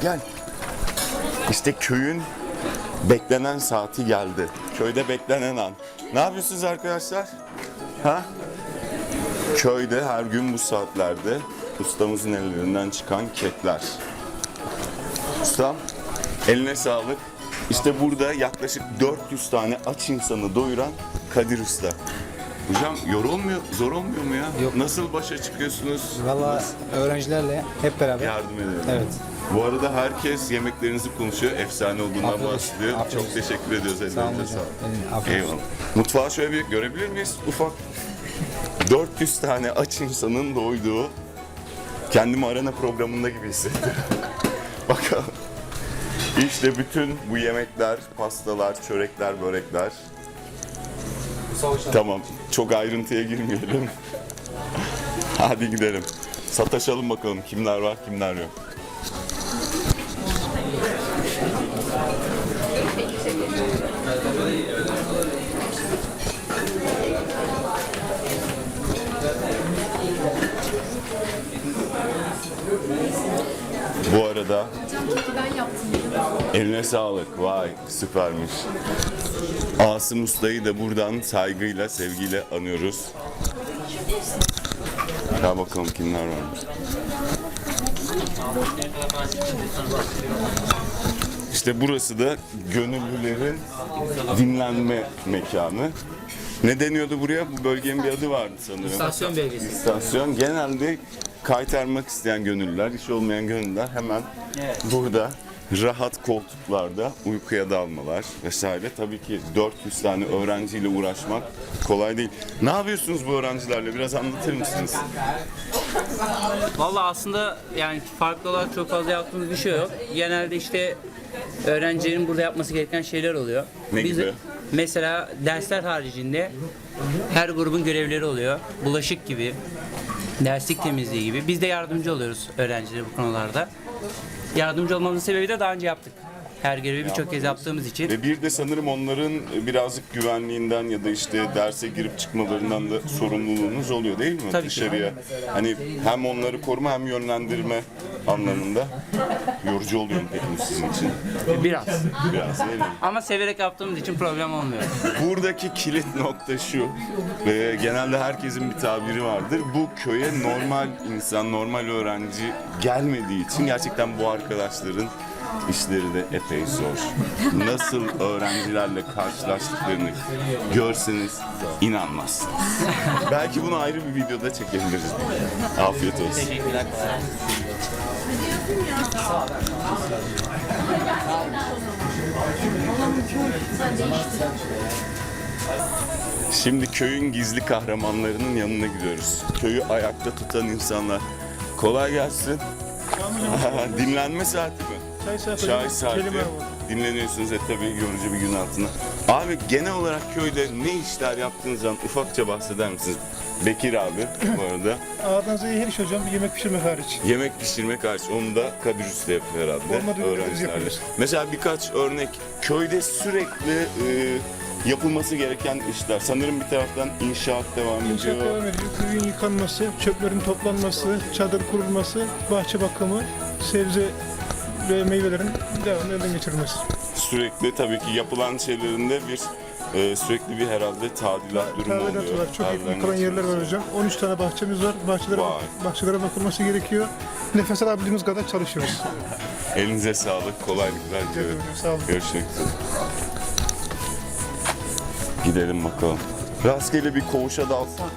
gel. İşte köyün beklenen saati geldi. Köyde beklenen an. Ne yapıyorsunuz arkadaşlar? Ha? Köyde her gün bu saatlerde ustamızın ellerinden çıkan kekler. Ustam eline sağlık. İşte burada yaklaşık 400 tane aç insanı doyuran Kadir Usta. Hocam yorulmuyor, zor olmuyor mu ya? Yok. Nasıl başa çıkıyorsunuz? Valla öğrencilerle hep beraber. Yardım edelim. Evet. Bu arada herkes yemeklerinizi konuşuyor. Efsane olduğundan Afiyet olsun, bahsediyor. afiyet Çok olsun. teşekkür ediyoruz. Sağ olun Ellerinize hocam. sağlık. Elin- afiyet olsun. Eyvallah. Mutfağı şöyle bir görebilir miyiz? Ufak. 400 tane aç insanın doyduğu kendimi arena programında gibi hissettim. Bakalım. İşte bütün bu yemekler, pastalar, çörekler, börekler. Tamam, çok ayrıntıya girmeyelim. Hadi gidelim. Sataşalım bakalım kimler var, kimler yok. Bu arada Ben yaptım. Eline sağlık. Vay süpermiş. Asım Usta'yı da buradan saygıyla, sevgiyle anıyoruz. Ya bakalım kimler varmış. İşte burası da gönüllülerin dinlenme mekanı. Ne deniyordu buraya? Bu bölgenin bir adı vardı sanırım. İstasyon bölgesi. İstasyon genelde kaytarmak isteyen gönüllüler, iş olmayan gönüllüler hemen Evet. burada rahat koltuklarda uykuya dalmalar vesaire. Tabii ki 400 tane öğrenciyle uğraşmak kolay değil. Ne yapıyorsunuz bu öğrencilerle? Biraz anlatır mısınız? Valla aslında yani farklı olarak çok fazla yaptığımız bir şey yok. Genelde işte öğrencilerin burada yapması gereken şeyler oluyor. Ne gibi? Mesela dersler haricinde her grubun görevleri oluyor. Bulaşık gibi, derslik temizliği gibi. Biz de yardımcı oluyoruz öğrencilere bu konularda. Yardımcı olmamızın sebebi de daha önce yaptık. Her görevi birçok kez yaptığımız için. Ve bir de sanırım onların birazcık güvenliğinden ya da işte derse girip çıkmalarından da sorumluluğunuz oluyor değil mi? Tabii ki. Dışarıya. Hani hem onları koruma hem yönlendirme anlamında yorucu oluyor mu peki bu sizin için? Biraz. Biraz değil mi? Ama severek yaptığımız için problem olmuyor. Buradaki kilit nokta şu ve genelde herkesin bir tabiri vardır. Bu köye normal insan, normal öğrenci gelmediği için gerçekten bu arkadaşların işleri de epey zor. Nasıl öğrencilerle karşılaştıklarını görseniz inanmazsınız. Belki bunu ayrı bir videoda çekebiliriz. Afiyet olsun. Şimdi köyün gizli kahramanlarının yanına gidiyoruz. Köyü ayakta tutan insanlar. Kolay gelsin. Dinlenme saati mi? Çay saati. Çay saati. Dinleniyorsunuz e tabii yorucu bir gün altında. Abi genel olarak köyde ne işler yaptığınızdan ufakça bahseder misiniz? Bekir abi bu arada. Ağzınıza iyi her iş hocam. Bir yemek pişirmek hariç. Yemek pişirmek hariç onu da Kadir Usta yapıyor herhalde. Olmadı, öğrencilerle. Mesela birkaç örnek. Köyde sürekli e, yapılması gereken işler. Sanırım bir taraftan inşaat devam İnşaat ediyor. devam ediyor. Köyün yıkanması, çöplerin toplanması, çadır kurulması, bahçe bakımı, sebze ve meyvelerin devamlı elden geçirilmesi. Sürekli tabii ki yapılan şeylerinde bir e, sürekli bir herhalde tadilat durumu Tadilat oluyor. var. Çok Elden yıkılan yerler var hocam. 13 tane bahçemiz var. Bahçelere, Vay. bahçelere bakılması gerekiyor. Nefes alabildiğimiz kadar çalışıyoruz. Elinize sağlık, kolaylıklar diliyorum. Sağ olun. Görüşmek üzere. Gidelim bakalım. Rastgele bir koğuşa dalsan.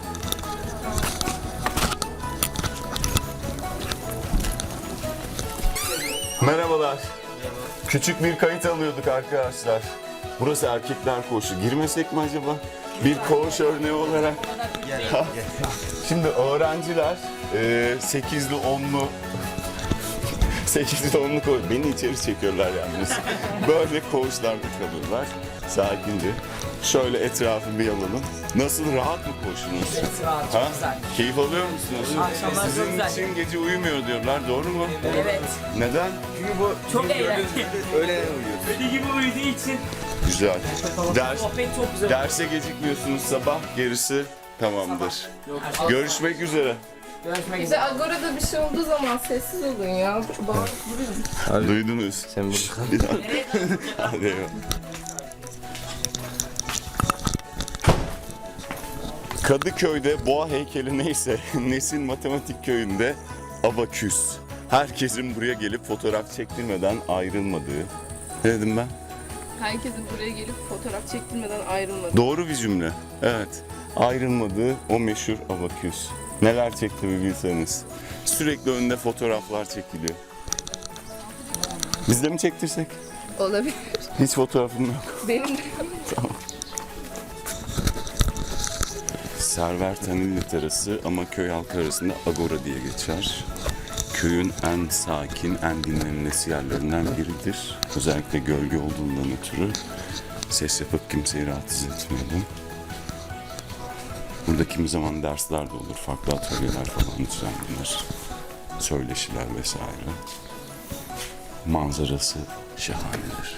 Merhabalar. Küçük bir kayıt alıyorduk arkadaşlar. Burası erkekler koğuşu. Girmesek mi acaba? Bir koğuş örneği olarak. Şimdi öğrenciler e, 8'li 10'lu 8'li 10'lu koğuş. Beni içeri çekiyorlar yalnız. Böyle koğuşlarda kalıyorlar. Sakince. Şöyle etrafı bir alalım. Nasıl rahat mı koğuşunuz? ha? Keyif alıyor musunuz? Akşamlar çok Sizin güzel. için gece uyumuyor diyorlar. Doğru mu? Evet. Neden? Çok eğlenceli. Öyle gibi uyuduğu için Güzel. Ders, sohbet çok güzel. derse gecikmiyorsunuz sabah. Gerisi tamamdır. Görüşmek üzere. Bir de Agora'da bir şey olduğu zaman sessiz olun ya. Bağırıp duruyorum. Duydunuz. Sen burada Bir daha. Hadi eyvallah. Kadıköy'de boğa heykeli neyse Nesin Matematik Köyü'nde abaküs. Herkesin buraya gelip fotoğraf çektirmeden ayrılmadığı. Ne dedim ben? Herkesin buraya gelip fotoğraf çektirmeden ayrılmadı. Doğru bir cümle. Evet. Ayrılmadığı o meşhur abaküs. Neler çekti bir bilseniz. Sürekli önünde fotoğraflar çekiliyor. Biz de mi çektirsek? Olabilir. Hiç fotoğrafım yok. Benim de Server Tanilli Terası ama köy halkı arasında Agora diye geçer. Köyün en sakin, en dinlenilesi yerlerinden biridir. Özellikle gölge olduğundan ötürü ses yapıp kimseyi rahatsız etmiyordum. Burada kimi zaman dersler de olur, farklı atölyeler falan düzenlenir. Söyleşiler vesaire. Manzarası şahanedir.